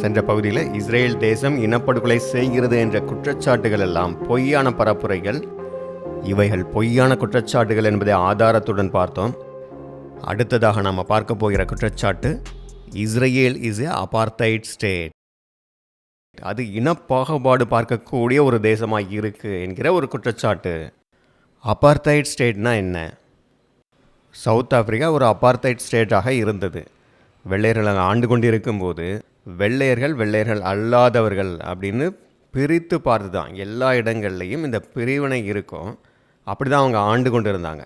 சென்ற பகுதியில் இஸ்ரேல் தேசம் இனப்படுகொலை செய்கிறது என்ற குற்றச்சாட்டுகள் எல்லாம் பொய்யான பரப்புரைகள். இவைகள் பொய்யான குற்றச்சாட்டுகள் என்பதை ஆதாரத்துடன் பார்த்தோம். அடுத்ததாக நாம் பார்க்க போகிற குற்றச்சாட்டு Israel is a apartheid state அது இனப்பாகுபாடு பார்க்கக்கூடிய ஒரு தேசமாக இருக்கு என்கிற ஒரு குற்றச்சாட்டு. அபார்த்தைட் ஸ்டேட்னா என்ன? சவுத் ஆப்பிரிக்கா ஒரு அபார்த்தைட் ஸ்டேட்டாக இருந்தது. வெள்ளையர்கள் ஆண்டு கொண்டிருக்கும் போது வெள்ளையர்கள் வெள்ளையர்கள் அல்லாதவர்கள் அப்படின்னு பிரித்து பார்த்து தான் எல்லா இடங்கள்லையும் இந்த பிரிவினை இருக்கும். அப்படி தான் அவங்க ஆண்டு கொண்டு இருந்தாங்க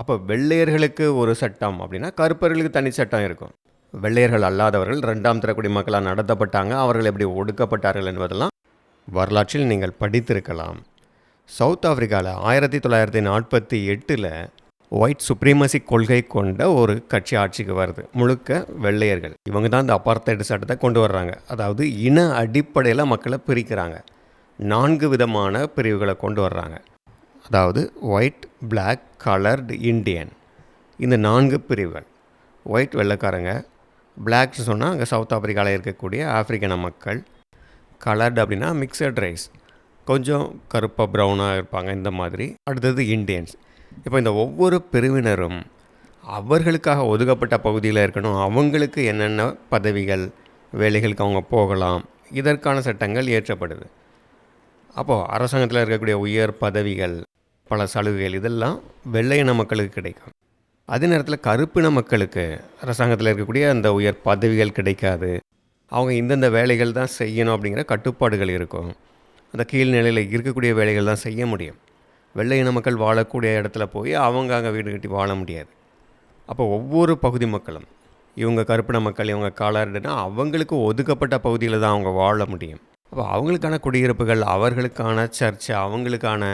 அப்போ வெள்ளையர்களுக்கு ஒரு சட்டம் அப்படின்னா கருப்பர்களுக்கு தனி சட்டம் இருக்கும். வெள்ளையர்கள் அல்லாதவர்கள் ரெண்டாம் தரக்குடி மக்களாக நடத்தப்பட்டாங்க. அவர்கள் எப்படி ஒடுக்கப்பட்டார்கள் என்பதெல்லாம் வரலாற்றில் நீங்கள் படித்திருக்கலாம். சவுத் ஆப்பிரிக்காவில் ஆயிரத்தி தொள்ளாயிரத்தி நாற்பத்தி எட்டில் ஒயிட் சுப்ரீமசி கொள்கை கொண்ட ஒரு கட்சி ஆட்சிக்கு வருது. முழுக்க வெள்ளையர்கள். இவங்க தான் இந்த அப்பார்த்தைடு சட்டத்தை கொண்டு வர்றாங்க. அதாவது இன அடிப்படையில் மக்களை பிரிக்கிறாங்க. நான்கு விதமான பிரிவுகளை கொண்டு வர்றாங்க. அதாவது ஒயிட் பிளாக் கலர்டு இண்டியன் இந்த நான்கு பிரிவுகள். ஒயிட் வெள்ளைக்காரங்க. பிளாக்ஸ் சொன்னால் அங்கே சவுத் ஆப்பிரிக்காவில் இருக்கக்கூடிய ஆப்பிரிக்கன மக்கள். கலர்டு அப்படின்னா மிக்சட் ரைஸ் கொஞ்சம் கருப்பாக ப்ரௌனாக இருப்பாங்க இந்த மாதிரி. அடுத்தது இண்டியன்ஸ் இப்போ இந்த ஒவ்வொரு பிரிவினரும் அவர்களுக்காக ஒதுக்கப்பட்ட பகுதியில் இருக்கணும் அவங்களுக்கு என்னென்ன பதவிகள் வேலைகளுக்கு அவங்க போகலாம் இதற்கான சட்டங்கள் இயற்றப்படுது. அப்போது அரசாங்கத்தில் இருக்கக்கூடிய உயர் பதவிகள் பல சலுகைகள் இதெல்லாம் வெள்ளையின மக்களுக்கு கிடைக்கும். அதே நேரத்தில் கருப்பின மக்களுக்கு அரசாங்கத்தில் இருக்கக்கூடிய அந்த உயர் பதவிகள் கிடைக்காது. அவங்க இந்தந்த வேலைகள் தான் செய்யணும் அப்படிங்கிற கட்டுப்பாடுகள் இருக்கும். அந்த கீழ்நிலையில் இருக்கக்கூடிய வேலைகள் தான் செய்ய முடியும். வெள்ளை இன மக்கள் வாழக்கூடிய இடத்துல போய் அவங்க அங்கே வீடு கட்டி வாழ முடியாது. அப்போ ஒவ்வொரு பகுதி மக்களும் இவங்க கருப்பின மக்கள் இவங்க காலாடுனா அவங்களுக்கு ஒதுக்கப்பட்ட பகுதியில் தான் அவங்க வாழ முடியும். அப்போ அவங்களுக்கான குடியிருப்புகள் அவர்களுக்கான சர்ச்சு அவங்களுக்கான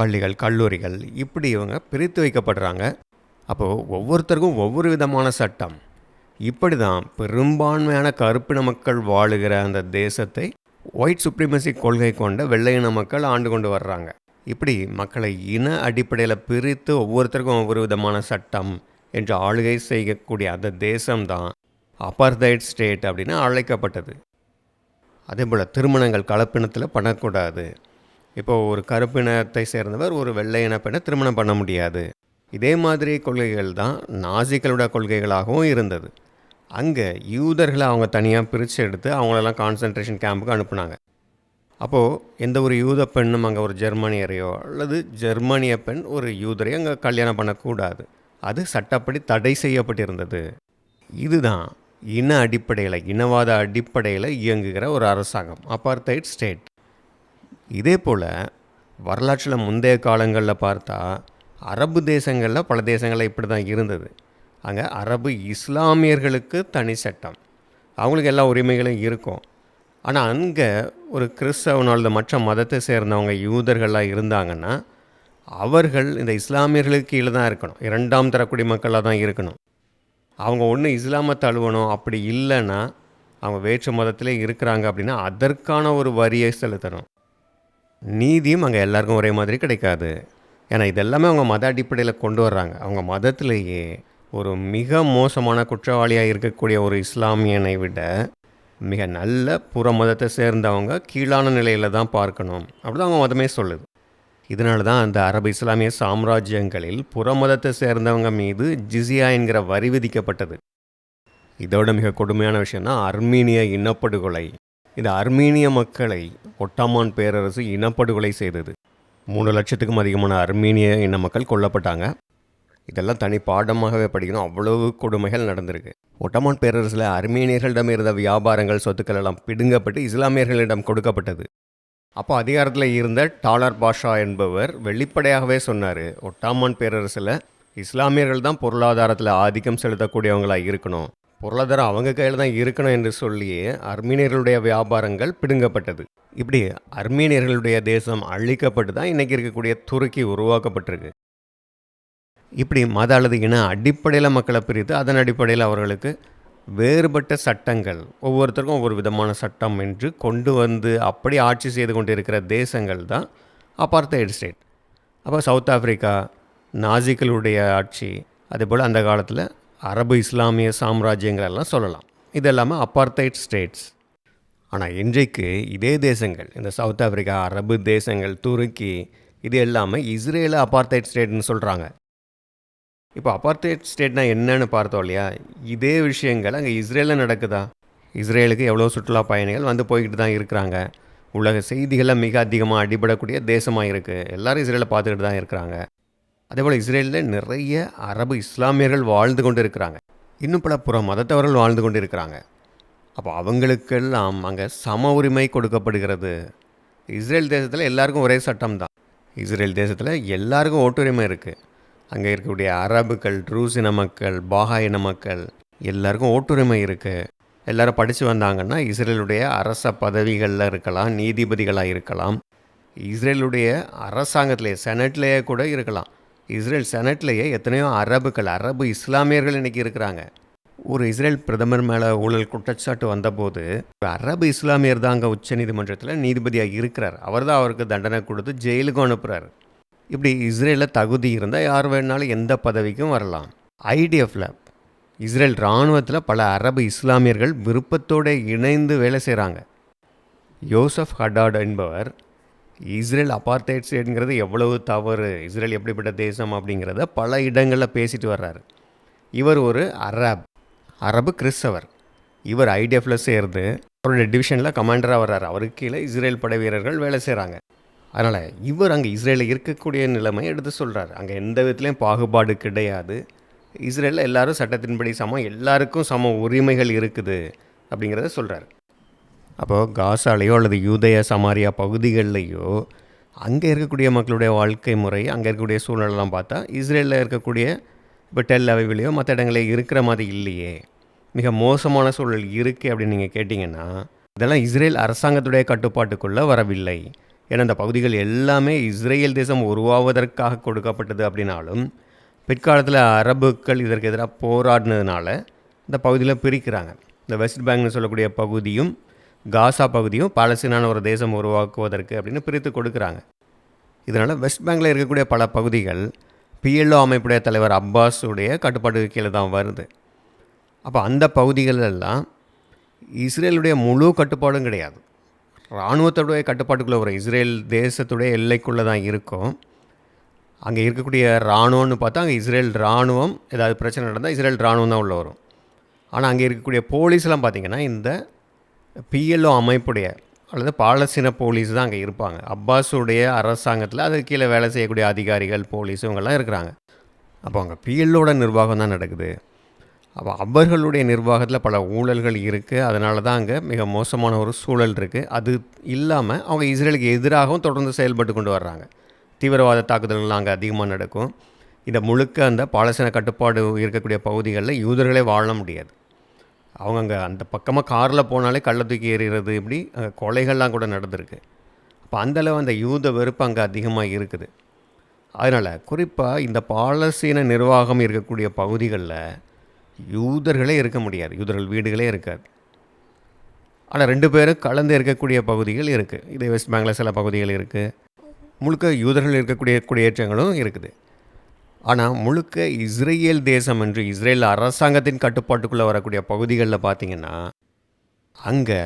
பள்ளிகள் கல்லூரிகள் இப்படி இவங்க பிரித்து வைக்கப்படுறாங்க. அப்போது ஒவ்வொருத்தருக்கும் ஒவ்வொரு விதமான சட்டம். இப்படி தான் பெரும்பான்மையான கருப்பின மக்கள் வாழுகிற அந்த தேசத்தை ஒயிட் சுப்ரீமசி கொள்கை கொண்ட வெள்ளையின மக்கள் ஆண்டு கொண்டு வர்றாங்க. இப்படி மக்களை இன அடிப்படையில் பிரித்து ஒவ்வொருத்தருக்கும் ஒவ்வொரு விதமான சட்டம் என்று ஆளுகை செய்யக்கூடிய அந்த தேசம்தான் அபார்தைட் ஸ்டேட் அப்படின்னு அழைக்கப்பட்டது. அதே போல் திருமணங்கள் கலப்பினத்தில் பண்ணக்கூடாது. இப்போ ஒரு கருப்பினத்தை சேர்ந்தவர் ஒரு வெள்ளை இன திருமணம் பண்ண முடியாது. இதே மாதிரி கொள்கைகள் தான் நாசிக்களோட கொள்கைகளாகவும் இருந்தது. அங்கே யூதர்களை அவங்க தனியாக பிரித்து எடுத்து அவங்களெல்லாம் கான்சன்ட்ரேஷன் கேம்புக்கு அனுப்புனாங்க. அப்போது எந்த ஒரு யூத பெண்ணும் அங்கே ஒரு ஜெர்மனியரையோ அல்லது ஜெர்மனிய பெண் ஒரு யூதரையோ அங்கே கல்யாணம் பண்ணக்கூடாது. அது சட்டப்படி தடை செய்யப்பட்டிருந்தது. இதுதான் இன அடிப்படையில் இனவாத அடிப்படையில் இயங்குகிற ஒரு அரசாங்கம் அப்பார்த்தைட் ஸ்டேட் இதே போல் வரலாற்றில் முந்தைய காலங்களில் பார்த்தா அரபு தேசங்களில் பல தேசங்களில் இப்படி தான் இருந்தது. அங்கே அரபு இஸ்லாமியர்களுக்கு தனி சட்டம். அவங்களுக்கு எல்லா உரிமைகளும் இருக்கும். ஆனால் அங்கே ஒரு கிறிஸ்தவனோ மற்ற மதத்தை சேர்ந்தவங்க யூதர்களாக இருந்தாங்கன்னா அவர்கள் இந்த இஸ்லாமியர்களுக்கு கீழே தான் இருக்கணும். இரண்டாம் தர குடிமக்களாக தான் இருக்கணும். அவங்க ஒன்று இஸ்லாமை தழுவணும் அப்படி இல்லைன்னா அவங்க வேற்று மதத்திலே இருக்கிறாங்க அப்படின்னா அதற்கான ஒரு வரியை செலுத்தணும். நீதியும் அங்கே எல்லாருக்கும் ஒரே மாதிரி கிடைக்காது. ஏன்னா இதெல்லாமே அவங்க மத அடிப்படையில் கொண்டு வர்றாங்க. அவங்க மதத்திலேயே ஒரு மிக மோசமான குற்றவாளியாக இருக்கக்கூடிய ஒரு இஸ்லாமியனை விட மிக நல்ல புற மதத்தை சேர்ந்தவங்க கீழான நிலையில் தான் பார்க்கணும். அப்படிதான் அவங்க மதமே சொல்லுது. இதனால தான் அந்த அரபு இஸ்லாமிய சாம்ராஜ்யங்களில் புற மதத்தை சேர்ந்தவங்க மீது ஜிசியா என்கிற வரி விதிக்கப்பட்டது. இதோட மிக கொடுமையான விஷயம்னா அர்மீனிய இனப்படுகொலை. இந்த அர்மீனிய மக்களை ஒட்டாமான் பேரரசு இனப்படுகொலை செய்தது. மூணு லட்சத்துக்கும் அதிகமான அர்மீனிய இன மக்கள் கொல்லப்பட்டாங்க. இதெல்லாம் தனி பாடமாகவே படிக்கணும். அவ்வளவு கொடுமைகள் நடந்திருக்கு. ஒட்டமான் பேரரசில் அர்மீனியர்களிடம் இருந்த வியாபாரங்கள் சொத்துக்கள் எல்லாம் பிடுங்கப்பட்டு இஸ்லாமியர்களிடம் கொடுக்கப்பட்டது. அப்போ அதிகாரத்தில் இருந்த டாலர் பாஷா என்பவர் வெளிப்படையாகவே சொன்னார் ஒட்டாமான் பேரரசில் இஸ்லாமியர்கள் தான் பொருளாதாரத்தில் ஆதிக்கம் செலுத்தக்கூடியவங்களாக இருக்கணும். பொருளாதாரம் அவங்க கையில் தான் இருக்கணும் என்று சொல்லியே அர்மீனியர்களுடைய வியாபாரங்கள் பிடுங்கப்பட்டது. இப்படி அர்மீனியர்களுடைய தேசம் அழிக்கப்பட்டு தான் இன்றைக்கி இருக்கக்கூடிய துருக்கி உருவாக்கப்பட்டிருக்கு. இப்படி மத அல்லது இன அடிப்படையில் மக்களை பிரித்து அதன் அடிப்படையில் அவர்களுக்கு வேறுபட்ட சட்டங்கள் ஒவ்வொருத்தருக்கும் ஒவ்வொரு விதமான சட்டம் என்று கொண்டு வந்து அப்படி ஆட்சி செய்து கொண்டிருக்கிற தேசங்கள் தான் அப்பார்த்தைட் ஸ்டேட் அப்போ சவுத் ஆஃப்ரிக்கா நாசிக்களுடைய ஆட்சி அதேபோல் அந்த காலத்தில் அரபு இஸ்லாமிய சாம்ராஜ்யங்கள் எல்லாம் சொல்லலாம். இது எல்லாமே அப்பார்த்தைட் ஸ்டேட்ஸ் ஆனால் இன்றைக்கு இதே தேசங்கள் இந்த சவுத் ஆஃப்ரிக்கா அரபு தேசங்கள் துருக்கி இது எல்லாமே இஸ்ரேலை அபார்த்தைட் ஸ்டேட்னு சொல்கிறாங்க இப்போ அபார்த்தைட் ஸ்டேட்னா என்னன்னு பார்த்தோம் இல்லையா? இதே விஷயங்கள் அங்கே இஸ்ரேலில் நடக்குதா? இஸ்ரேலுக்கு எவ்வளோ சுற்றுலா பயணிகள் வந்து போய்கிட்டு தான் இருக்கிறாங்க. உலக செய்திகளில் மிக அதிகமாக அடிபடக்கூடிய தேசமாக இருக்குது எல்லோரும் இஸ்ரேலை பார்த்துக்கிட்டு தான் இருக்கிறாங்க. அதே போல் இஸ்ரேலில் நிறைய அரபு இஸ்லாமியர்கள் வாழ்ந்து கொண்டு இருக்கிறாங்க. இன்னும் பல புற மதத்தவர்கள் வாழ்ந்து கொண்டு இருக்கிறாங்க. அப்போ அவங்களுக்கெல்லாம் அங்கே சம உரிமை கொடுக்கப்படுகிறது. இஸ்ரேல் தேசத்தில் எல்லாருக்கும் ஒரே சட்டம் தான். இஸ்ரேல் தேசத்தில் எல்லாருக்கும் ஓட்டுரிமை இருக்குது அங்கே இருக்கக்கூடிய அரபுக்கள் ட்ரூஸ் இன மக்கள் பாகா இன மக்கள் எல்லாருக்கும் ஓட்டுரிமை இருக்குது எல்லாரும் படித்து வந்தாங்கன்னா இஸ்ரேலுடைய அரச பதவிகளில் இருக்கலாம் நீதிபதிகளாக இருக்கலாம். இஸ்ரேலுடைய அரசாங்கத்திலேயே செனட்லேயே கூட இருக்கலாம். இஸ்ரேல் செனட்லேயே எத்தனையோ அரபுகள் அரபு இஸ்லாமியர்கள் இன்றைக்கி இருக்கிறாங்க. ஒரு இஸ்ரேல் பிரதமர் மேலே ஊழல் குற்றச்சாட்டு வந்தபோது ஒரு அரபு இஸ்லாமியர் தான் அங்கே உச்சநீதிமன்றத்தில் நீதிபதியாக இருக்கிறார். அவர் தான் அவருக்கு தண்டனை கொடுத்து ஜெயிலுக்கும் அனுப்புகிறார் இப்படி இஸ்ரேலில் தகுதி இருந்தால் யார் வேணாலும் எந்த பதவிக்கும் வரலாம். ஐடிஎஃப்பில் இஸ்ரேல் இராணுவத்தில் பல அரபு இஸ்லாமியர்கள் விருப்பத்தோடு இணைந்து வேலை செய்கிறாங்க யோசப் ஹடாட் என்பவர் இஸ்ரேல் அபார்த்தைட் ஸ்டேட்ங்கிறது எவ்வளவு தவறு இஸ்ரேல் எப்படிப்பட்ட தேசம் அப்படிங்கிறத பல இடங்களில் பேசிட்டு வர்றாரு. இவர் ஒரு அரப் அரபு கிறிஸ்தவர். இவர் ஐடிஎஃப்பில் சேர்ந்து அவருடைய டிவிஷனில் கமாண்டராக வர்றாரு. அவருக்கு கீழே இஸ்ரேல் படை வீரர்கள் வேலை செய்கிறாங்க அதனால் இவர் அங்கே இஸ்ரேலில் இருக்கக்கூடிய நிலைமை எடுத்து சொல்கிறார் அங்கே எந்த விதத்துலேயும் பாகுபாடு கிடையாது. இஸ்ரேலில் எல்லாரும் சட்டத்தின்படி சமம் எல்லாருக்கும் சம உரிமைகள் இருக்குது அப்படிங்கிறத சொல்கிறார் அப்போது காசாலேயோ அல்லது யூதய சமாரியா பகுதிகள்லையோ அங்கே இருக்கக்கூடிய மக்களுடைய வாழ்க்கை முறை அங்கே இருக்கக்கூடிய சூழ்நிலைலாம் பார்த்தா இஸ்ரேலில் இருக்கக்கூடிய இப்போ டெல் அவைவிலையோ மற்ற இடங்களில் இருக்கிற மாதிரி இல்லையே. மிக மோசமான சூழல் இருக்குது அப்படின்னு நீங்கள் கேட்டிங்கன்னா இதெல்லாம் இஸ்ரேல் அரசாங்கத்துடைய கட்டுப்பாட்டுக்குள்ளே வரவில்லை. ஏன்னா இந்த பகுதிகள் எல்லாமே இஸ்ரேல் தேசம் உருவாவதற்காக கொடுக்கப்பட்டது அப்படின்னாலும் பிற்காலத்தில் அரபுக்கள் இதற்கு எதிராக போராடினதுனால இந்த பகுதியில் பிரிக்கிறாங்க. இந்த வெஸ்ட் பேங்க்னு சொல்லக்கூடிய பகுதியும் காசா பகுதியும் பாலஸ்தீனான ஒரு தேசம் உருவாக்குவதற்கு அப்படின்னு பிரித்து கொடுக்குறாங்க. இதனால் வெஸ்ட் பேங்கில் இருக்கக்கூடிய பல பகுதிகள் பிஎல்ஓ அமைப்புடைய தலைவர் அப்பாஸுடைய கட்டுப்பாட்டு கீழே தான் வருது. அப்போ அந்த பகுதிகளெல்லாம் இஸ்ரேலுடைய முழு கட்டுப்பாடும் கிடையாது. இராணுவத்தோடைய கட்டுப்பாட்டுக்குள்ளே வரும். இஸ்ரேல் தேசத்துடைய எல்லைக்குள்ளே தான் இருக்கும். அங்கே இருக்கக்கூடிய இராணுவம்னு பார்த்தா அங்கே இஸ்ரேல் இராணுவம் ஏதாவது பிரச்சனை நடந்தால் இஸ்ரேல் இராணுவம் தான் உள்ளே வரும். ஆனால் அங்கே இருக்கக்கூடிய போலீஸ்லாம் பார்த்திங்கன்னா இந்த பிஎல்ஓ அமைப்புடைய அல்லது பாலஸ்தீன போலீஸ் தான் அங்கே இருப்பாங்க. அப்பாஸுடைய அரசாங்கத்தில் அது கீழே வேலை செய்யக்கூடிய அதிகாரிகள் போலீஸ் இவங்கெல்லாம் இருக்கிறாங்க. அப்போ அங்கே பிஎல்லோட நிர்வாகம் தான் நடக்குது. அப்போ அவர்களுடைய நிர்வாகத்தில் பல ஊழல்கள் இருக்குது அதனால தான் அங்கே மிக மோசமான ஒரு சூழல் இருக்குது அது இல்லாமல் அவங்க இஸ்ரேலுக்கு எதிராகவும் தொடர்ந்து செயல்பட்டு கொண்டு வர்றாங்க. தீவிரவாத தாக்குதல்கள்லாம் அங்கே அதிகமாக நடக்கும். இதை முழுக்க அந்த பாலஸ்தீன கட்டுப்பாடு இருக்கக்கூடிய பகுதிகளில் யூதர்களே வாழ முடியாது. அவங்க அங்கே அந்த பக்கமாக காரில் போனாலே கள்ள தூக்கி ஏறிடுறது இப்படி அங்கே கொலைகள்லாம் கூட நடந்திருக்கு. அப்போ அந்தளவு அந்த யூத வெறுப்பு அங்கே அதிகமாக இருக்குது. அதனால் குறிப்பாக இந்த பாலஸ்தீன நிர்வாகம் இருக்கக்கூடிய பகுதிகளில் யூதர்களே இருக்க முடியாது. யூதர்கள் வீடுகளே இருக்காது. ஆனால் ரெண்டு பேரும் கலந்து இருக்கக்கூடிய பகுதிகள் இருக்குது இதே வெஸ்ட் பேங்கில் சில பகுதிகள் இருக்குது முழுக்க யூதர்கள் இருக்கக்கூடிய குடியேற்றங்களும் இருக்குது. ஆனால் முழுக்க இஸ்ரேல் தேசம் என்று இஸ்ரேல் அரசாங்கத்தின் கட்டுப்பாட்டுக்குள்ளே வரக்கூடிய பகுதிகளில் பார்த்திங்கன்னா அங்கே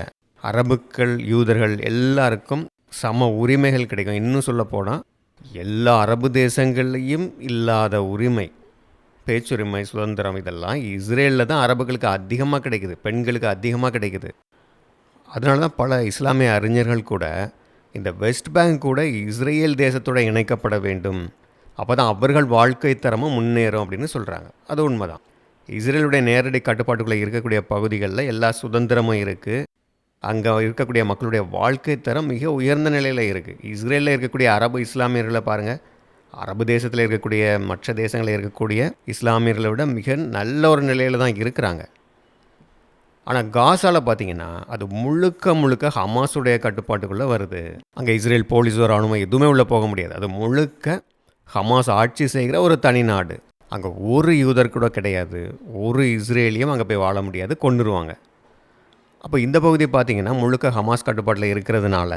அரபுக்கள் யூதர்கள் எல்லாருக்கும் சம உரிமைகள் கிடைக்கும். இன்னும் சொல்ல போனால் எல்லா அரபு தேசங்கள்லேயும் இல்லாத உரிமை. பேச்சுரிமை சுதந்திரம் இதெல்லாம் இஸ்ரேலில் தான் அரபுகளுக்கு அதிகமாக கிடைக்குது பெண்களுக்கு அதிகமாக கிடைக்குது. அதனால தான் பல இஸ்லாமிய அறிஞர்கள் கூட இந்த வெஸ்ட் பேங்க் கூட இஸ்ரேல் தேசத்தோடு இணைக்கப்பட வேண்டும். அப்போ தான் அவர்கள் வாழ்க்கை தரமும் முன்னேறும் அப்படின்னு சொல்கிறாங்க அது உண்மைதான். இஸ்ரேலுடைய நேரடி கட்டுப்பாட்டுக்குள்ளே இருக்கக்கூடிய பகுதிகளில் எல்லா சுதந்திரமும் இருக்குது அங்கே இருக்கக்கூடிய மக்களுடைய வாழ்க்கை தரம் மிக உயர்ந்த நிலையில் இருக்குது இஸ்ரேலில் இருக்கக்கூடிய அரபு இஸ்லாமியர்களை பாருங்கள் அரபு தேசத்தில் இருக்கக்கூடிய மற்ற தேசங்களில் இருக்கக்கூடிய இஸ்லாமியர்களை விட மிக நல்ல ஒரு நிலையில் தான் இருக்கிறாங்க. ஆனால் காசாவில் பார்த்தீங்கன்னா அது முழுக்க முழுக்க ஹமாஸுடைய கட்டுப்பாட்டுக்குள்ளே வருது. அங்கே இஸ்ரேல் போலீஸோ ராணுவம் எதுவுமே உள்ளே போக முடியாது. அது முழுக்க ஹமாஸ் ஆட்சி செய்கிற ஒரு தனி நாடு. அங்கே ஒரு யூதர் கூட கிடையாது. ஒரு இஸ்ரேலியும் அங்கே போய் வாழ முடியாது. கொண்டுருவாங்க அப்போ இந்த பகுதி பார்த்திங்கன்னா முழுக்க ஹமாஸ் கட்டுப்பாட்டில் இருக்கிறதுனால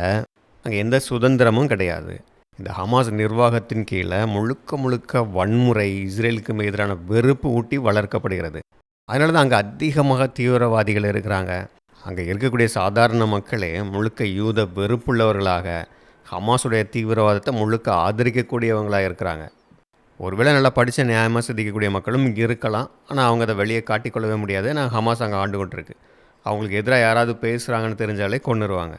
அங்கே எந்த சுதந்திரமும் கிடையாது. இந்த ஹமாஸ் நிர்வாகத்தின் கீழே முழுக்க முழுக்க வன்முறை இஸ்ரேலுக்கு எதிரான வெறுப்பு ஊட்டி வளர்க்கப்படுகிறது. அதனால தான் அங்கே அதிகமாக தீவிரவாதிகள் இருக்கிறாங்க. அங்கே இருக்கக்கூடிய சாதாரண மக்களே முழுக்க யூத வெறுப்புள்ளவர்களாக ஹமாஸுடைய தீவிரவாதத்தை முழுக்க ஆதரிக்கக்கூடியவங்களாக இருக்கிறாங்க. ஒருவேளை நல்லா படித்த நியாயமாக சிந்திக்கக்கூடிய மக்களும் இங்கே இருக்கலாம். ஆனால் அவங்க அதை வெளியே காட்டிக்கொள்ளவே முடியாது. நான் ஹமாஸ் அங்கே ஆண்டு கொண்டிருக்கு அவங்களுக்கு எதிராக யாராவது பேசுகிறாங்கன்னு தெரிஞ்சாலே கொண்டுருவாங்க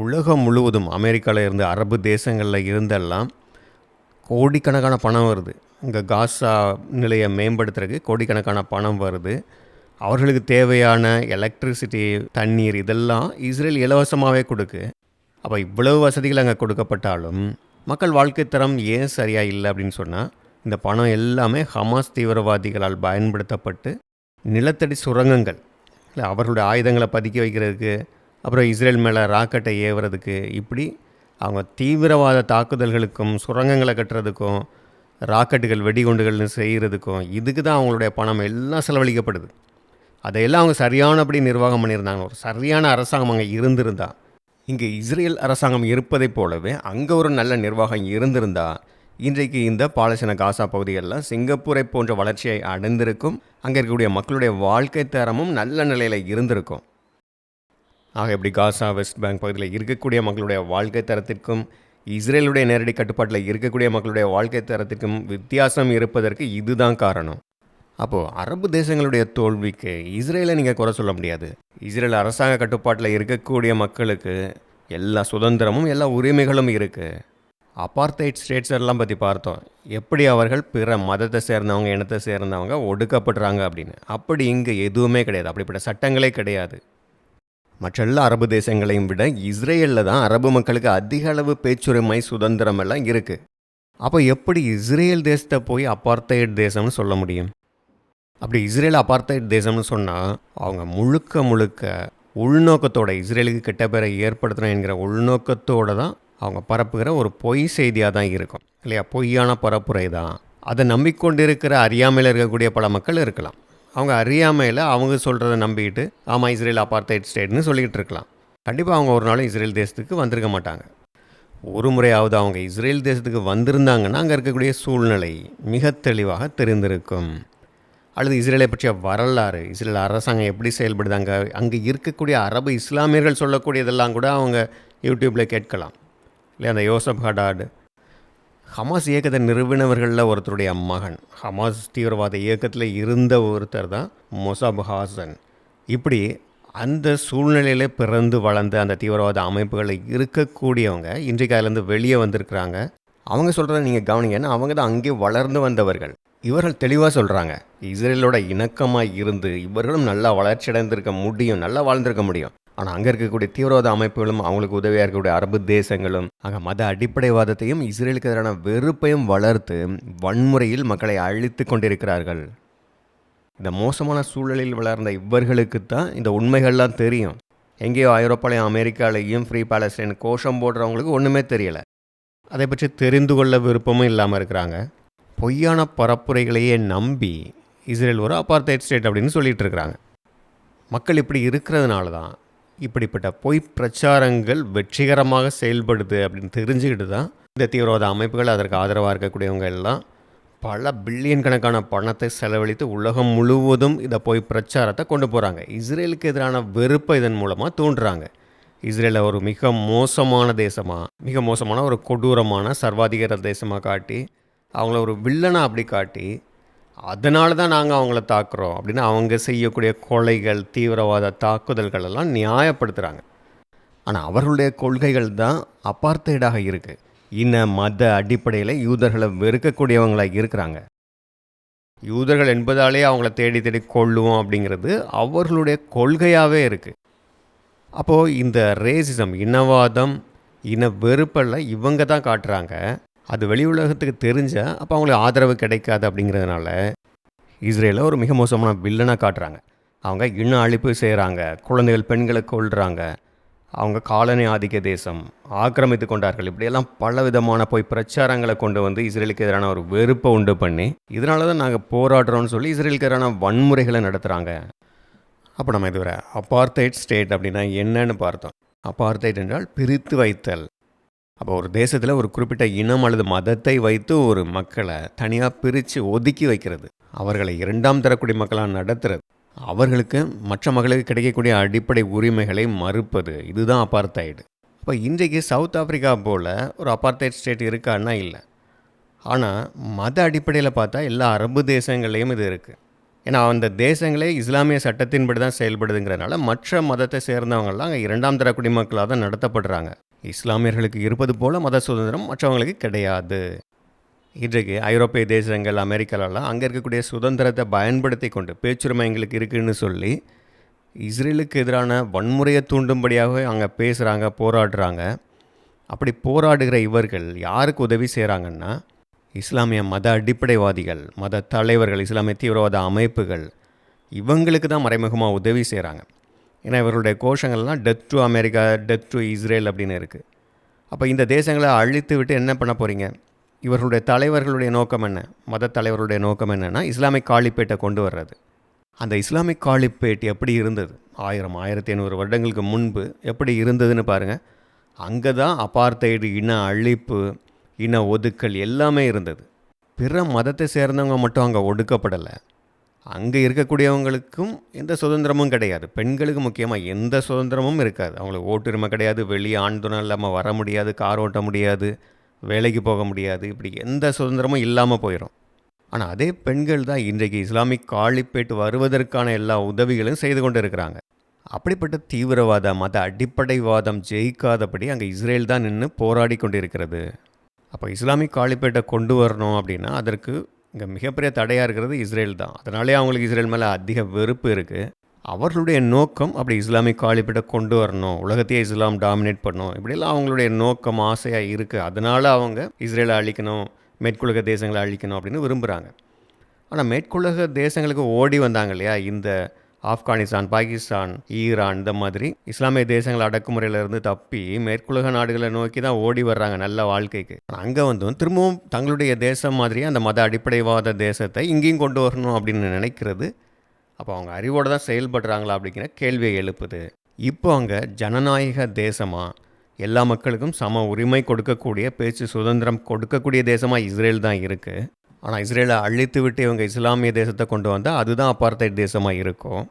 உலகம் முழுவதும் அமெரிக்காவில் இருந்து அரபு தேசங்களில் இருந்தெல்லாம் கோடிக்கணக்கான பணம் வருது. இங்கே காசா நிலையை மேம்படுத்துறதுக்கு கோடிக்கணக்கான பணம் வருது. அவர்களுக்கு தேவையான எலக்ட்ரிசிட்டி தண்ணீர் இதெல்லாம் இஸ்ரேல் இலவசமாகவே கொடுக்கு. அப்போ இவ்வளவு வசதிகள் அங்கே கொடுக்கப்பட்டாலும் மக்கள் வாழ்க்கை தரம் ஏன் சரியாக இல்லை அப்படின்னு சொன்னால் இந்த பணம் எல்லாமே ஹமாஸ் தீவிரவாதிகளால் பயன்படுத்தப்பட்டு நிலத்தடி சுரங்கங்கள் இல்லை அவர்களுடைய ஆயுதங்களை பதுக்கி வைக்கிறதுக்கு அப்புறம் இஸ்ரேல் மேலே ராக்கெட்டை ஏவுறதுக்கு இப்படி அவங்க தீவிரவாத தாக்குதல்களுக்கும் சுரங்கங்களை கட்டுறதுக்கும் ராக்கெட்டுகள் வெடிகுண்டுகள்னு செய்கிறதுக்கும் இதுக்கு தான் அவங்களுடைய பணம் எல்லாம் செலவழிக்கப்படுது. அதையெல்லாம் அவங்க சரியானபடி நிர்வாகம் பண்ணியிருந்தாங்க. ஒரு சரியான அரசாங்கம் அங்கே இருந்திருந்தா இங்கே இஸ்ரேல் அரசாங்கம் இருப்பதைப் போலவே அங்கே ஒரு நல்ல நிர்வாகம் இருந்திருந்தா இன்றைக்கு இந்த பாலஸ்தீன காசா பகுதிகளில் சிங்கப்பூரை போன்ற வளர்ச்சியை அடைந்திருக்கும். அங்கே இருக்கக்கூடிய மக்களுடைய வாழ்க்கை தரமும் நல்ல நிலையில் இருந்திருக்கும். ஆக இப்படி காசா வெஸ்ட் பேங்க் பகுதியில் இருக்கக்கூடிய மக்களுடைய வாழ்க்கை தரத்திற்கும் இஸ்ரேலுடைய நேரடி கட்டுப்பாட்டில் இருக்கக்கூடிய மக்களுடைய வாழ்க்கை தரத்திற்கும் வித்தியாசம் இருப்பதற்கு இதுதான் காரணம். அப்போது அரபு தேசங்களுடைய தோல்விக்கு இஸ்ரேலை நீங்கள் குறை சொல்ல முடியாது. இஸ்ரேல் அரசாங்க கட்டுப்பாட்டில் இருக்கக்கூடிய மக்களுக்கு எல்லா சுதந்திரமும் எல்லா உரிமைகளும் இருக்குது அப்பார்த்தைட் ஸ்டேட்ஸ் எல்லாம் பற்றி பார்த்தோம். எப்படி அவர்கள் பிற மதத்தை சேர்ந்தவங்க இனத்தை சேர்ந்தவங்க ஒடுக்கப்படுறாங்க அப்படின்னு. அப்படி இங்கே எதுவுமே கிடையாது. அப்படிப்பட்ட சட்டங்களே கிடையாது. மற்ற எல்லா அரபு தேசங்களையும் விட இஸ்ரேலில் தான் அரபு மக்களுக்கு அதிக அளவு பேச்சுரிமை சுதந்திரம் எல்லாம் இருக்குது அப்போ எப்படி இஸ்ரேல் தேசத்தை போய் அப்பார்த்தைட் தேசம்னு சொல்ல முடியும்? அப்படி இஸ்ரேல் அப்பார்த்தைட் தேசம்னு சொன்னால் அவங்க முழுக்க முழுக்க உள்நோக்கத்தோட இஸ்ரேலுக்கு கெட்ட பேரை ஏற்படுத்தணும் என்கிற உள்நோக்கத்தோடு தான் அவங்க பரப்புகிற ஒரு பொய் செய்தியாக தான் இருக்கும். இல்லையா? பொய்யான பரப்புரை தான். அதை நம்பிக்கொண்டிருக்கிற அறியாமையில் இருக்கக்கூடிய பல மக்கள் இருக்கலாம். அவங்க அறியாமையில் அவங்க சொல்கிறத நம்பிக்கிட்டு ஆமாம் இஸ்ரேல் அப்பார்த்தைட் ஸ்டேட்னு சொல்லிக்கிட்டு இருக்கலாம். கண்டிப்பாக அவங்க ஒரு நாளும் இஸ்ரேல் தேசத்துக்கு வந்திருக்க மாட்டாங்க. ஒரு முறையாவது அவங்க இஸ்ரேல் தேசத்துக்கு வந்திருந்தாங்கன்னா அங்கே இருக்கக்கூடிய சூழ்நிலை மிக தெளிவாக தெரிந்திருக்கும். அல்லது இஸ்ரேலை பற்றிய வரலாறு இஸ்ரேல் அரசாங்கம் எப்படி செயல்படுது அங்கே அங்கே இருக்கக்கூடிய அரபு இஸ்லாமியர்கள் சொல்லக்கூடியதெல்லாம் கூட அவங்க யூடியூப்பில் கேட்கலாம். இல்லை அந்த யோசப் ஹடாடு ஹமாஸ் இயக்கத்தை நிறுவினவர்களில் ஒருத்தருடைய மகன். ஹமாஸ் தீவிரவாத இயக்கத்தில் இருந்த ஒருத்தர் தான் மொசாப் ஹாசன். இப்படி அந்த சூழ்நிலையில் பிறந்து வளர்ந்த அந்த தீவிரவாத அமைப்புகளை இருக்கக்கூடியவங்க இன்றைக்கு அதிலேருந்து வெளியே வந்திருக்கிறாங்க. அவங்க சொல்கிறத நீங்கள் கவனிங்க. ஏன்னா அவங்க தான் அங்கே வளர்ந்து வந்தவர்கள். இவர்கள் தெளிவாக சொல்கிறாங்க. இஸ்ரேலோட இணக்கமாக இருந்து இவர்களும் நல்லா வளர்ச்சி அடைந்திருக்க முடியும் நல்லா வாழ்ந்திருக்க முடியும். ஆனால் அங்கே இருக்கக்கூடிய தீவிரவாத அமைப்புகளும் அவங்களுக்கு உதவியாக இருக்கக்கூடிய அரபு தேசங்களும் ஆக மத அடிப்படைவாதத்தையும் இஸ்ரேலுக்கு எதிரான வெறுப்பையும் வளர்த்து வன்முறையில் மக்களை அழித்து கொண்டிருக்கிறார்கள். இந்த மோசமான சூழலில் வளர்ந்த இவர்களுக்கு தான் இந்த உண்மைகள்லாம் தெரியும். எங்கேயோ ஐரோப்பாலையும் அமெரிக்காலையும் ஃப்ரீ பாலஸ்டைன் கோஷம் போடுறவங்களுக்கு ஒன்றுமே தெரியலை. அதை பற்றி தெரிந்து கொள்ள விருப்பமும் இல்லாமல் இருக்கிறாங்க. பொய்யான பரப்புரைகளையே நம்பி இஸ்ரேல் ஒரு அப்பார்த்தைட் ஸ்டேட் அப்படின்னு சொல்லிகிட்டு இருக்கிறாங்க. மக்கள் இப்படி இருக்கிறதுனால தான் இப்படிப்பட்ட பொய் பிரச்சாரங்கள் வெற்றிகரமாக செயல்படுது அப்படின்னு தெரிஞ்சுக்கிட்டு தான் இந்த தீவிரவாத அமைப்புகள் அதற்கு ஆதரவாக இருக்கக்கூடியவங்க எல்லாம் பல பில்லியன் கணக்கான பணத்தை செலவழித்து உலகம் முழுவதும் இந்த பொய் பிரச்சாரத்தை கொண்டு போகிறாங்க இஸ்ரேலுக்கு எதிரான வெறுப்பை இதன் மூலமாக தூண்டுறாங்க. இஸ்ரேலை ஒரு மிக மோசமான தேசமாக மிக மோசமான ஒரு கொடூரமான சர்வாதிகார தேசமாக காட்டி அவங்கள ஒரு வில்லனை அப்படி காட்டி அதனால தான் நாங்கள் அவங்கள தாக்குறோம் அப்படின்னு அவங்க செய்யக்கூடிய கொலைகள் தீவிரவாத தாக்குதல்கள் எல்லாம் நியாயப்படுத்துகிறாங்க ஆனால் அவர்களுடைய கொள்கைகள் தான் அப்பார்த்தைடாக இருக்குது இன மத அடிப்படையில் யூதர்களை வெறுக்கக்கூடியவங்களாக இருக்கிறாங்க. யூதர்கள் என்பதாலே அவங்கள தேடி தேடி கொள்ளுவோம் அப்படிங்கிறது அவர்களுடைய கொள்கையாகவே இருக்குது அப்போது இந்த ரேசிசம் இனவாதம் இன வெறுப்பெல்லாம் இவங்க தான் காட்டுறாங்க. அது வெளி உலகத்துக்கு தெரிஞ்ச அப்போ அவங்களுக்கு ஆதரவு கிடைக்காது அப்படிங்கிறதுனால இஸ்ரேலை ஒரு மிக மோசமான வில்லனாக காட்டுறாங்க. அவங்க இன அழிப்பு செய்கிறாங்க குழந்தைகள் பெண்களை கொள்கிறாங்க அவங்க காலனி ஆதிக்க தேசம் ஆக்கிரமித்து கொண்டார்கள். இப்படியெல்லாம் பல விதமான போய் பிரச்சாரங்களை கொண்டு வந்து இஸ்ரேலுக்கு எதிரான ஒரு வெறுப்பை உண்டு பண்ணி இதனால தான் நாங்கள் போராடுறோம்னு சொல்லி இஸ்ரேலுக்கு எதிரான வன்முறைகளை நடத்துகிறாங்க அப்போ நம்ம இதுவரை அப்பார்த்தைட் ஸ்டேட் அப்படின்னா என்னன்னு பார்த்தோம். அப்பார்த்தைட் என்றால் பிரித்து வைத்தல். அப்போ ஒரு தேசத்தில் ஒரு குறிப்பிட்ட இனம் அல்லது மதத்தை வைத்து ஒரு மக்களை தனியாக பிரித்து ஒதுக்கி வைக்கிறது. அவர்களை இரண்டாம் தரக்கூடிய மக்களாக நடத்துறது. அவர்களுக்கு மற்ற மக்களுக்கு கிடைக்கக்கூடிய அடிப்படை உரிமைகளை மறுப்பது. இதுதான் அப்பார்த்தைடு இப்போ இன்றைக்கு சவுத் ஆப்பிரிக்கா போல் ஒரு அபார்த்தைட் ஸ்டேட் இருக்கான்னா இல்லை. ஆனால் மத அடிப்படையில் பார்த்தா எல்லா அரபு தேசங்கள்லேயும் இது இருக்குது ஏன்னா அந்த தேசங்களே இஸ்லாமிய சட்டத்தின்படி தான் செயல்படுதுங்கிறனால மற்ற மதத்தை சேர்ந்தவங்கள்லாம் அங்கே இரண்டாம் தர குடிமக்களாக தான் நடத்தப்படுறாங்க. இஸ்லாமியர்களுக்கு இருப்பது போல மத சுதந்திரம் மற்றவங்களுக்கு கிடையாது. இன்றைக்கு ஐரோப்பிய தேசங்கள் அமெரிக்காலெல்லாம் அங்கே இருக்கக்கூடிய சுதந்திரத்தை பயன்படுத்தி கொண்டு பேச்சுரிமை எங்களுக்கு இருக்குன்னு சொல்லி இஸ்ரேலுக்கு எதிரான வன்முறையை தூண்டும்படியாகவே அங்கே பேசுகிறாங்க போராடுறாங்க. அப்படி போராடுகிற இவர்கள் யாருக்கு உதவி செய்கிறாங்கன்னா இஸ்லாமிய மத அடிப்படைவாதிகள் மத தலைவர்கள் இஸ்லாமிய தீவிரவாத அமைப்புகள் இவங்களுக்கு தான் மறைமுகமாக உதவி செய்கிறாங்க ஏன்னா இவர்களுடைய கோஷங்கள்லாம் death to America death to Israel அப்படின்னு இருக்குது அப்போ இந்த தேசங்களை அழித்து விட்டு என்ன பண்ண போகிறீங்க இவர்களுடைய தலைவர்களுடைய நோக்கம் என்ன? மத தலைவர்களுடைய நோக்கம் என்னென்னா இஸ்லாமிக் காலிப்பேட்டை கொண்டு வர்றது. அந்த இஸ்லாமிக் காலிப்பேட் எப்படி இருந்தது? ஆயிரம் ஆயிரத்தி ஐநூறு வருடங்களுக்கு முன்பு எப்படி இருந்ததுன்னு பாருங்கள் அங்கே தான் அபார்த்தைடு இன அழிப்பு இன ஒதுக்கல் எல்லாமே இருந்தது. பிற மதத்தை சேர்ந்தவங்க மட்டும் அங்கே ஒடுக்கப்படலை. அங்கே இருக்கக்கூடியவங்களுக்கும் எந்த சுதந்திரமும் கிடையாது. பெண்களுக்கு முக்கியமாக எந்த சுதந்திரமும் இருக்காது. அவங்களுக்கு ஓட்டுரிமை கிடையாது. வெளியே ஆண் இல்லாமல் வர முடியாது. கார் ஓட்ட முடியாது. வேலைக்கு போக முடியாது. இப்படி எந்த சுதந்திரமும் இல்லாமல் போயிடும் ஆனால் அதே பெண்கள் தான் இன்றைக்கு இஸ்லாமிக் காலிப்பேட் வருவதற்கான எல்லா உதவிகளும் செய்து கொண்டு இருக்கிறாங்க அப்படிப்பட்ட தீவிரவாத மத அடிப்படைவாதம் ஜெயிக்காதபடி அங்கே இஸ்ரேல் தான் நின்று போராடி கொண்டு இருக்கிறது அப்போ இஸ்லாமிக் காலிப்பேட்டை கொண்டு வரணும் அப்படின்னா அதற்கு இங்கே மிகப்பெரிய தடையாக இருக்கிறது இஸ்ரேல் தான். அதனாலே அவங்களுக்கு இஸ்ரேல் மேலே அதிக வெறுப்பு இருக்குது அவர்களுடைய நோக்கம் அப்படி இஸ்லாமிக் காலிப்பேட்டை கொண்டு வரணும் உலகத்தையே இஸ்லாம் டாமினேட் பண்ணணும் இப்படிலாம் அவங்களுடைய நோக்கம் ஆசையாக இருக்குது அதனால் அவங்க இஸ்ரேலை அழிக்கணும் மேற்குலக தேசங்களை அழிக்கணும் அப்படின்னு விரும்புகிறாங்க ஆனால் மேற்குலக தேசங்களுக்கு ஓடி வந்தாங்க இல்லையா இந்த ஆப்கானிஸ்தான் பாகிஸ்தான் ஈரான் இந்த மாதிரி இஸ்லாமிய தேசங்கள் அடக்குமுறையிலிருந்து தப்பி மேற்குலக நாடுகளை நோக்கி தான் ஓடி வர்றாங்க நல்ல வாழ்க்கைக்கு. அங்கே வந்து திரும்பவும் தங்களுடைய தேசம் மாதிரியே அந்த மத அடிப்படைவாத தேசத்தை இங்கேயும் கொண்டு வரணும் அப்படின்னு நினைக்கிறது. அப்போ அவங்க அறிவோடு தான் செயல்படுறாங்களா அப்படிங்கிற கேள்வியை எழுப்புது. இப்போ அங்கே ஜனநாயக தேசமாக எல்லா மக்களுக்கும் சம உரிமை கொடுக்கக்கூடிய பேச்சு சுதந்திரம் கொடுக்கக்கூடிய தேசமாக இஸ்ரேல் தான் இருக்குது ஆனால் இஸ்ரேலை அழித்து விட்டு இவங்க இஸ்லாமிய தேசத்தை கொண்டு வந்தால் அதுதான் அப்பார்த்தைட் தேசமாக இருக்கும்.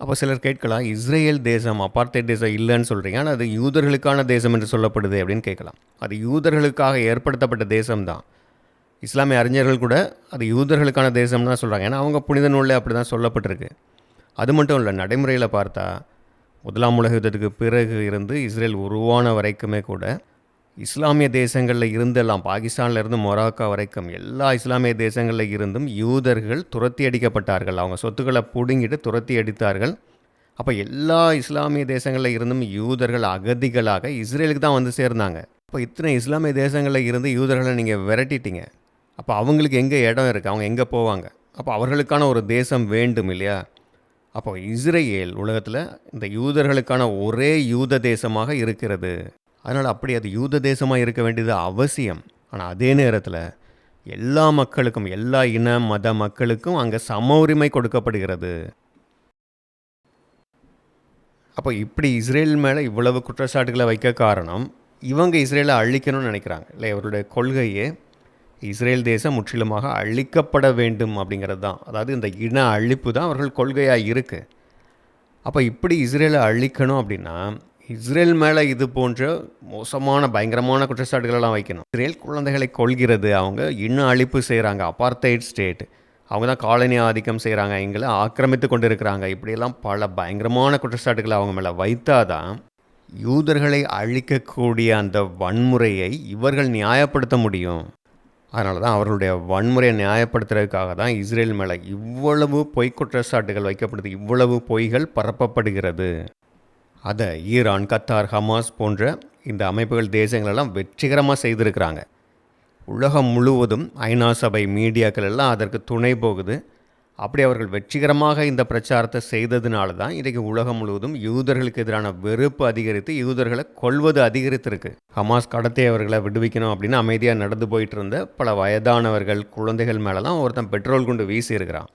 அப்போ சிலர் கேட்கலாம் இஸ்ரேல் தேசம் அப்பார்த்தைட் தேசம் இல்லைன்னு சொல்கிறீங்க ஆனால் அது யூதர்களுக்கான தேசம் என்று சொல்லப்படுது அப்படின்னு கேட்கலாம். அது யூதர்களுக்காக ஏற்படுத்தப்பட்ட தேசம்தான். இஸ்லாமிய அறிஞர்கள் கூட அது யூதர்களுக்கான தேசம் தான் சொல்கிறாங்க ஏன்னா அவங்க புனித நூலில் அப்படி தான் சொல்லப்பட்டிருக்கு. அது மட்டும் இல்லை நடைமுறையில் பார்த்தா முதலாம் உலக யுத்தத்துக்கு பிறகு இருந்து இஸ்ரேல் உருவான வரைக்குமே கூட இஸ்லாமிய தேசங்களில் இருந்தெல்லாம் பாகிஸ்தானில் இருந்து மொராக்கா வரைக்கும் எல்லா இஸ்லாமிய தேசங்களில் இருந்தும் யூதர்கள் துரத்தி அடிக்கப்பட்டார்கள். அவங்க சொத்துக்களை பிடுங்கிட்டு துரத்தி அடித்தார்கள். அப்போ எல்லா இஸ்லாமிய தேசங்களில் இருந்தும் யூதர்கள் அகதிகளாக இஸ்ரேலுக்கு தான் வந்து சேர்ந்தாங்க. இப்போ இத்தனை இஸ்லாமிய தேசங்களில் இருந்து யூதர்களை நீங்கள் விரட்டிட்டீங்க. அப்போ அவங்களுக்கு எங்கே இடம் இருக்குது அவங்க எங்கே போவாங்க? அப்போ அவர்களுக்கான ஒரு தேசம் வேண்டும் இல்லையா? அப்போ இஸ்ரேல் உலகத்தில் இந்த யூதர்களுக்கான ஒரே யூத தேசமாக இருக்கிறது. அதனால் அப்படி அது யூத தேசமாக இருக்க வேண்டியது அவசியம். ஆனால் அதே நேரத்தில் எல்லா மக்களுக்கும் எல்லா இன மத மக்களுக்கும் அங்கே சம உரிமை கொடுக்கப்படுகிறது. அப்போ இப்படி இஸ்ரேல் மேலே இவ்வளவு குற்றச்சாட்டுகளை வைக்க காரணம் இவங்க இஸ்ரேலை அழிக்கணும்னு நினைக்கிறாங்க. இல்லை இவருடைய கொள்கையே இஸ்ரேல் தேசம் முற்றிலுமாக அழிக்கப்பட வேண்டும் அப்படிங்கிறது தான். அதாவது இந்த இன அழிப்பு தான் அவர்கள் கொள்கையாக இருக்குது அப்போ இப்படி இஸ்ரேலை அழிக்கணும் அப்படின்னா இஸ்ரேல் மேலே இது போன்ற மோசமான பயங்கரமான குற்றச்சாட்டுகளெல்லாம் வைக்கணும். இஸ்ரேல் குழந்தைகளை கொள்கிறது அவங்க இன்னும் அழிப்பு செய்கிறாங்க அப்பார்த்தைட் ஸ்டேட் அவங்க தான் காலனி ஆதிக்கம் செய்கிறாங்க எங்களை ஆக்கிரமித்து கொண்டு இருக்கிறாங்க இப்படியெல்லாம் பல பயங்கரமான குற்றச்சாட்டுகளை அவங்க மேலே வைத்தாதான் யூதர்களை அழிக்கக்கூடிய அந்த வன்முறையை இவர்கள் நியாயப்படுத்த முடியும். அதனால தான் அவர்களுடைய வன்முறையை நியாயப்படுத்துறதுக்காக தான் இஸ்ரேல் மேலே இவ்வளவு பொய் குற்றச்சாட்டுகள் வைக்கப்படுது. இவ்வளவு பொய்கள் பரப்பப்படுகிறது. அதை ஈரான் கத்தார் ஹமாஸ் போன்ற இந்த அமைப்புகள் தேசங்களெல்லாம் வெற்றிகரமாக செய்திருக்கிறாங்க. உலகம் முழுவதும் ஐநா சபை மீடியாக்கள் எல்லாம் அதற்கு துணை போகுது. அப்படி அவர்கள் வெற்றிகரமாக இந்த பிரச்சாரத்தை செய்ததுனால தான் இன்றைக்கு உலகம் முழுவதும் யூதர்களுக்கு எதிரான வெறுப்பு அதிகரித்து யூதர்களை கொள்வது அதிகரித்திருக்கு. ஹமாஸ் கடத்தியவர்களை விடுவிக்கணும் அப்படின்னு அமைதியாக நடந்து போயிட்டு இருந்த பல வயதானவர்கள் குழந்தைகள் மேலெலாம் ஒருத்தன் பெட்ரோல் குண்டு வீசியிருக்கிறான்.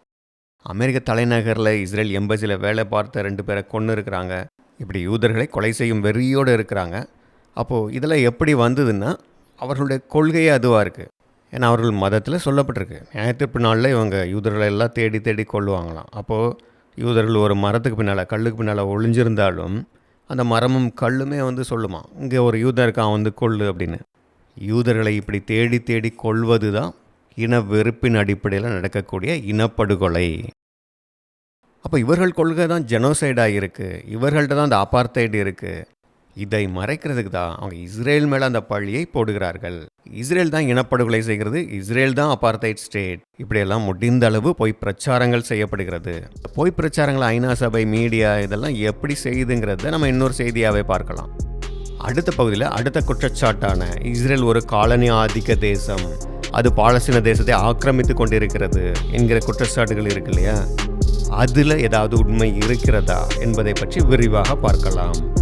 அமெரிக்க தலைநகரில் இஸ்ரேல் எம்பசியில் வேலை பார்த்த ரெண்டு பேரை கொன்று இருக்கிறாங்க இப்படி யூதர்களை கொலை செய்யும் வெறியோடு இருக்கிறாங்க. அப்போது இதெல்லாம் எப்படி வந்ததுன்னா அவர்களுடைய கொள்கையே அதுவாக இருக்குது ஏன்னா அவர்கள் மதத்தில் சொல்லப்பட்டிருக்கு. நியாயத்தீர்ப்பு நாளில் இவங்க யூதர்களை எல்லாம் தேடி தேடி கொள்ளுவாங்களாம் அப்போது யூதர்கள் ஒரு மரத்துக்கு பின்னால் கல்லுக்கு பின்னால் ஒளிஞ்சிருந்தாலும் அந்த மரமும் கல்லுமே வந்து சொல்லுமா இங்கே ஒரு யூதர் இருக்கான் வந்து கொள்ளு அப்படின்னு. யூதர்களை இப்படி தேடி தேடி கொள்வது தான் இன வெறுப்பின் அடிப்படையில் நடக்கக்கூடிய இனப்படுகொலை. அப்போ இவர்கள் கொள்கை தான் ஜெனோசைடாக இருக்குது இவர்கள்ட்ட தான் அந்த அப்பார்த்தைடு இருக்குது இதை மறைக்கிறதுக்கு தான் அவங்க இஸ்ரேல் மேலே அந்த பழியை போடுகிறார்கள். இஸ்ரேல் தான் இனப்படுகொலை செய்கிறது. இஸ்ரேல் தான் அபார்த்தைட் ஸ்டேட் இப்படியெல்லாம் முடிந்த அளவு பொய் பிரச்சாரங்கள் செய்யப்படுகிறது. பொய் பிரச்சாரங்கள் ஐநா சபை மீடியா இதெல்லாம் எப்படி செய்யுதுங்கிறத நம்ம இன்னொரு செய்தியாகவே பார்க்கலாம். அடுத்த பகுதியில் அடுத்த குற்றச்சாட்டான இஸ்ரேல் ஒரு காலனி ஆதிக்க தேசம். அது பாலஸ்தீன தேசத்தை ஆக்கிரமித்து கொண்டிருக்கிறது என்கிற குற்றச்சாட்டுகள் இருக்கு இல்லையா? அதில் ஏதாவது உண்மை இருக்கிறதா என்பதை பற்றி விரிவாக பார்க்கலாம்.